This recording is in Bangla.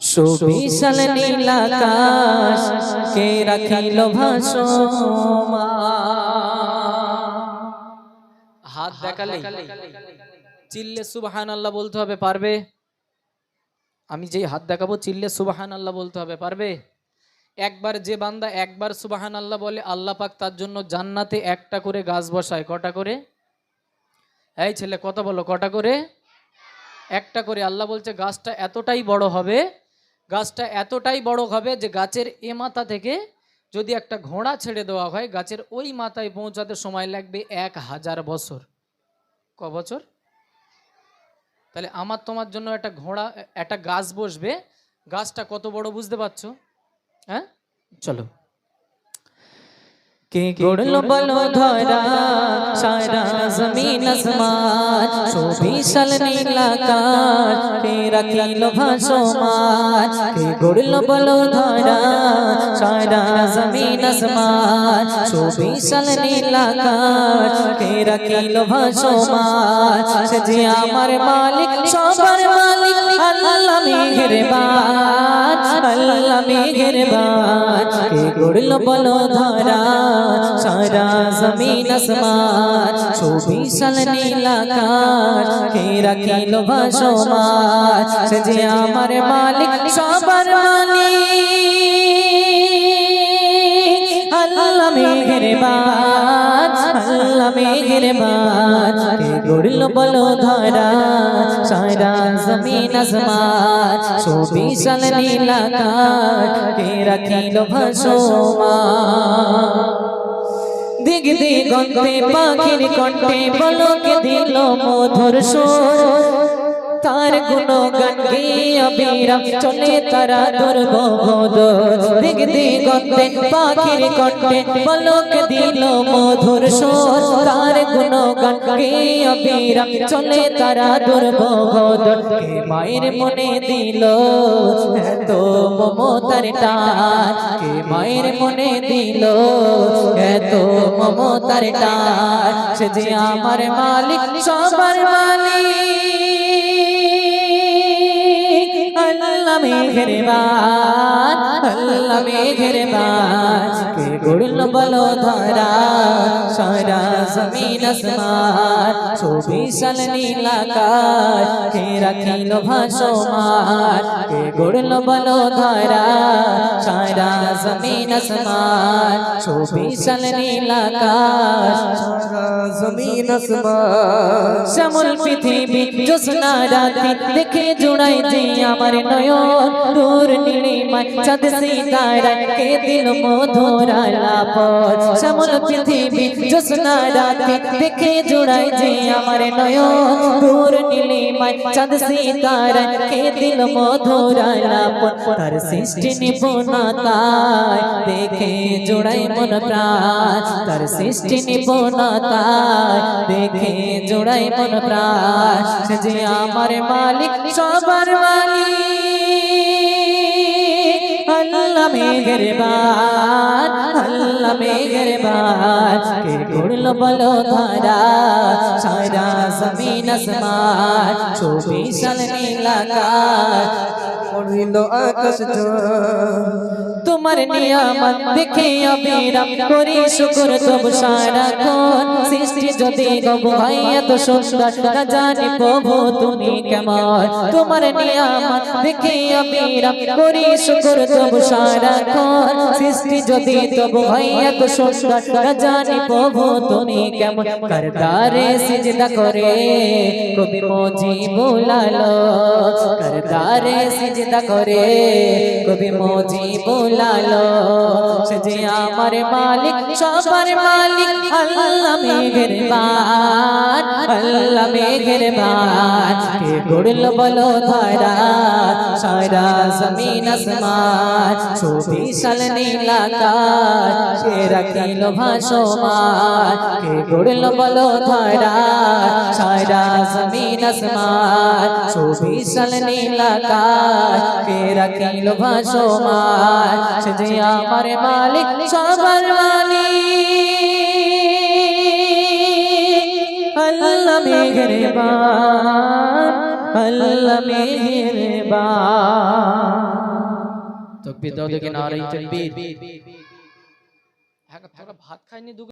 সুবিশাল নীল আকাশ, কে রাখিল হাত দেখালে চিল্লে সুবহান আল্লাহ বলতে হবে, পারবে? আমি যেই হাত দেখাবো, চিল্লে সুবাহান আল্লাহ বলতে হবে, পারবে? একবার যে বান্দা একবার সুবাহান আল্লাহ বলে, আল্লাহ পাক তার জন্য জান্নাতে একটা করে গাছ বসায়। কটা করে? এই ছেলে কথা বলো কটা করে? একটা করে। আল্লাহ বলছে গাছটা এতটাই বড় হবে গাছটা এতটাই বড় হবে যে গাছের এ মাথা থেকে যদি একটা ঘোড়া ছেড়ে দেওয়া হয় গাছের ওই মাথায় পৌঁছাতে সময় লাগবে এক হাজার বছর। ক বছর? তাহলে আমার তোমার জন্য একটা ঘোড়া একটা গাছ বসবে। গাছটা কত বড় বুঝতে পারছ? হ্যাঁ? চলো। কে গড়লো বলো ধরা আসমান সুবিশাল নীল আকাশ, কে রাখিল ভাসমান, কে গড়ল বলো ধরা, সারা জমিন আসমান সুবিশাল নীল আকাশ, কে রাখিল ভাসমান, সে যে আমার মালিক, সবার মালিক আল্লাহ মেহেরবান আল্লাহ মেহেরবান কে গড়লো বলো ধরা সারা জমিন আসমান সুবিশাল নীল আকাশ কে রাখিল ভাসমান, সে যে আমার মালিক, সবার মালিক। কে গড়ল বলো ধরা সারা জমিন আসমান সুবিশাল নীল আকাশ, কে রাখিল ভাসমান? দিগ দিগন্তে পাখির কণ্ঠে বলকে দিল মধুর সুর তার গুণ গান অবিরাম চলে তারা দুর্বোধ দিগ দিগন্তে পাখির কণ্ঠে বলকে দিল মধুর সুর তার গুণ গান অবিরাম চলে তারা দুর্বোধ কে মায়ের মনে দিল এত মমতার টান কে মায়ের মনে দিল এত মমতার টান সে যে আমার মালিক, সবার মালিক। মেঘেরবান আল্লাহ মেঘেরবান কে গড়ল বলো ধরা সারা জমিন আসমান সুবিশাল নীল আকাশ, কে রাখিল ভাসমান, কে গড়ল বলো ধরা সারা জমিন আসমান সুবিশাল নীল শ্যামল পৃথিবী জ্যোৎস্না রাতি দেখে জোড়াই যে আমার নয়ন দূর নীলিমায় চাঁদ সিতারায় কে দিল মধুর আলাপন শ্যামল পৃথিবী, জ্যোৎস্না রাতি দেখে জোড়াই যে আমার নয়ন। দূর নীলিমায় চাঁদ সিতারায় কে দিল মধুর আলাপন তার সৃষ্টি নিপুণতায় দেখে জোড়াই মন প্রাণ। তার সৃষ্টি নিপুণতায় দেখে জোড়াই মন প্রাণ। যে আমার মালিক, সবার মালিক। আল্লাহ মেঘের বান আল্লাহ মেঘের বান কে করল বলো ধারা সারা জমিন আসমান সুবিশাল নীল আকাশ পড়িল আকাশ তোমার নিয়ামত দেখে অবিরাম করি, শুকর তব সারাক্ষণ সৃষ্টি যদি গব হয়, এত সুন্দর জানি প্রভু তুমি কেমন। তোমার নিয়ামত দেখে অবিরাম করি, শুকর তব সারাক্ষণ সৃষ্টি যদি তব হয়, এত সুন্দর জানি প্রভু তুমি কেমন। করতারে সিজদা করে, কবি মজি বুলালো করতারে সিজদা করে। কবি মজি বোলালো সে যে আমার মালিক সবার মালিক আল্লাহ মেঘের বান আল্লাহ মেঘের বান কে গড়ল বলো ধারা, সারা জমিন আসমান সুবিশাল নীল আকাশ, কে রাখিল ভাসমান কে গড়ল বলো ধারা, সারা জমিন আসমান সুবিশাল নীল আকাশ, কে রাখিল ভাসমান সে যে আমার মালিক সবার মালিক। अल्लाह मेहरबान अल्लाह मेहरबान। तो भी तो दो के नारे चल भी भात खाने